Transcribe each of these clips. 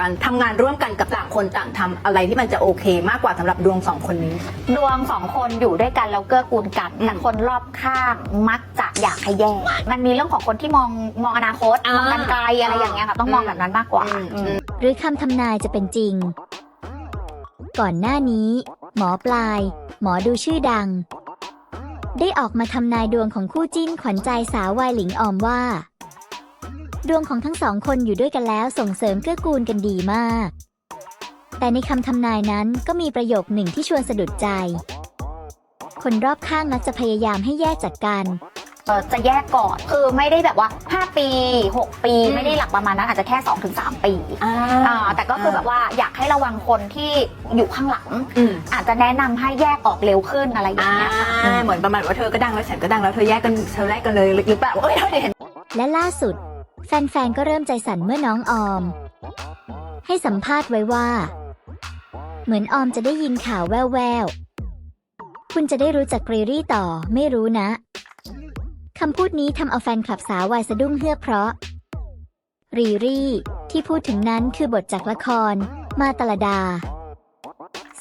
การทำงานร่วมกันกับต่างคนต่างทำอะไรที่มันจะโอเค มากกว่าสำหรับดวงสองคนนี้ ดวงสองคนอยู่ด้วยกันแล้วเกื้อกูลกันอืมแต่คนรอบข้างมักจะอยากให้แยกมันมีเรื่องของคนที่มองมองอนาคตอ่ามองกันไกลอะไรอย่างเงี้ยค่ะต้องมองแบบนั้นมากกว่าอืมอืม อืม หรือคำทำนายจะเป็นจริง ก่อนหน้านี้ หมอปลาย หมอดูชื่อดัง ได้ออกมาทำนายดวงของคู่จิ้นขวัญใจสาววายหลิงออมว่า ดวงของทั้งสองคนอยู่ด้วยกันแล้วส่งเสริมเกื้อกูลกันดีมาก แต่ในคำทำนายนั้นก็มีประโยคหนึ่งที่ชวนสะดุดใจ คนรอบข้างมักจะพยายามให้แยกจากกันเอ่อจะแยกก่อนคือไม่ได้แบบว่า 5 ปี 6 ปีอืมไม่ได้หลักประมาณนั้นอาจจะแค่ 2-3 ปีอ่าอ่าแต่ก็คือแบบว่าอยากให้ระวังคนที่อยู่ข้างหลัง อืมอาจจะแนะนำให้แยกออกเร็วขึ้นอะไรอย่างอ่าเงี้ยค่ะอืม เหมือนประมาณว่าเธอก็ดังแล้วฉันก็ดังแล้วเธอแยกกันเธอแยกกันเลยหรือเปล่าเอ้ยเราเห็น และล่าสุด แฟนๆ ก็เริ่มใจสั่นเมื่อน้องออม ให้สัมภาษณ์ไว้ว่า เหมือนออมจะได้ยินข่าวแววๆ คุณจะได้รู้จักกรีรี่ต่อไม่รู้นะ คำพูดนี้ทำเอาแฟนคลับสาววายสะดุ้งเฮือกเพราะ รีรี่ ที่พูดถึงนั้นคือบทจากละคร มาตลดา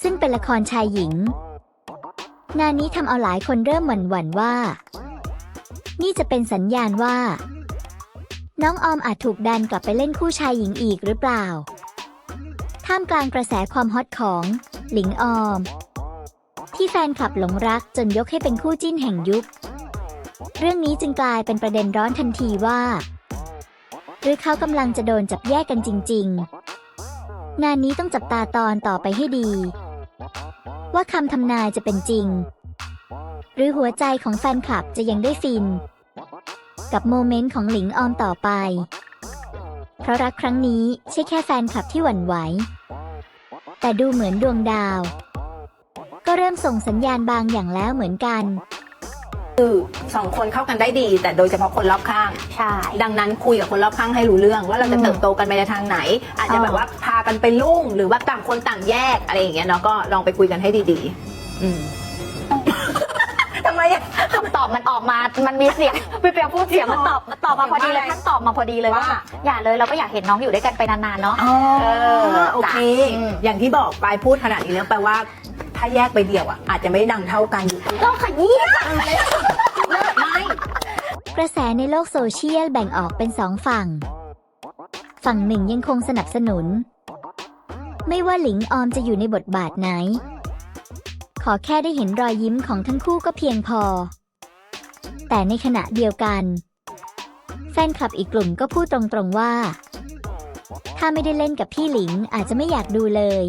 ซึ่งเป็นละครชายหญิง งานนี้ทำเอาหลายคนเริ่มหวั่นหวั่นว่า นี่จะเป็นสัญญาณว่า น้องออมอาจถูกดันกลับไปเล่นคู่ชายหญิงอีกหรือเปล่า ท่ามกลางกระแสความฮอตของ หลิงออม ที่แฟนคลับหลงรักจนยกให้เป็นคู่จิ้นแห่งยุค เรื่องนี้จึงกลายเป็นประเด็นร้อนทันทีว่า หรือเขากำลังจะโดนจับแยกกันจริง ๆ งานนี้ต้องจับตาตอนต่อไปให้ดี ว่าคำทำนายจะเป็นจริง หรือหัวใจของแฟนคลับจะยังได้ฟิน กับโมเมนต์ของหลิงออมต่อไป เพราะรักครั้งนี้ใช่แค่แฟนคลับที่หวั่นไหว แต่ดูเหมือนดวงดาว ก็เริ่มส่งสัญญาณบางอย่างแล้วเหมือนกันสองคนเข้ากันได้ดี แต่โดยเฉพาะคนรอบข้าง ใช่ ดังนั้นคุยกับคนรอบข้างให้รู้เรื่อง ว่าเราจะอืมเติบโตกันไปในทางไหน อาจจะอ๋อแบบว่าพากันไปลุ่งหรือว่าต่างคนต่างแยกอะไรอย่างเงี้ยเนาะก็ลองไปคุยกันให้ดี ๆ อืมทำไมอะคำ ตอบมันออกมา มันมีเสียง พี่เปียพูดเสียงมันตอบมันตอบมาพอดีเลยท่านตอบมาพอดีเลยว่า ว่า อย่าเลยเราก็อยากเห็นน้องอยู่ด้วยกันไปนานๆเนาะ อ๋อเออโอเคจ้ะอืม อย่างที่บอกปลายพูดขนาดนี้แล้วแปลว่า ถ้าแยกไปเดี่ยวอะ อาจจะไม่ดังเท่ากันอยู่ ต้องขยี้เลิศไหม กระแสในโลกโซเชียลแบ่งออกเป็นสองฝั่ง ฝั่งหนึ่งยังคงสนับสนุน ไม่ว่าหลิงออมจะอยู่ในบทบาทไหน ขอแค่ได้เห็นรอยยิ้มของทั้งคู่ก็เพียงพอ แต่ในขณะเดียวกัน แฟนคลับอีกกลุ่มก็พูดตรงๆว่า ถ้าไม่ได้เล่นกับพี่หลิงอาจจะไม่อยากดูเลย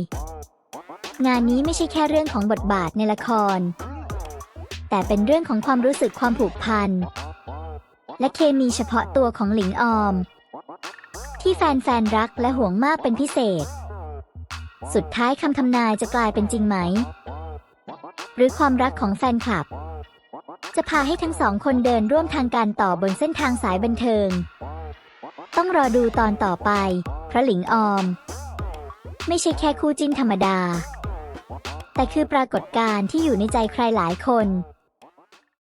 งานนี้ไม่ใช่แค่เรื่องของบทบาทในละคร แต่เป็นเรื่องของความรู้สึกความผูกพัน และเคมีเฉพาะตัวของหลิงออม ที่แฟนๆรักและห่วงมากเป็นพิเศษ สุดท้ายคำทำนายจะกลายเป็นจริงไหม หรือความรักของแฟนคลับ จะพาให้ทั้งสองคนเดินร่วมทางการต่อบนเส้นทางสายบันเทิง ต้องรอดูตอนต่อไปเพราะหลิงออม ไม่ใช่แค่คู่จิ้นธรรมดา แต่คือปรากฏการณ์ที่อยู่ในใจใครหลายคน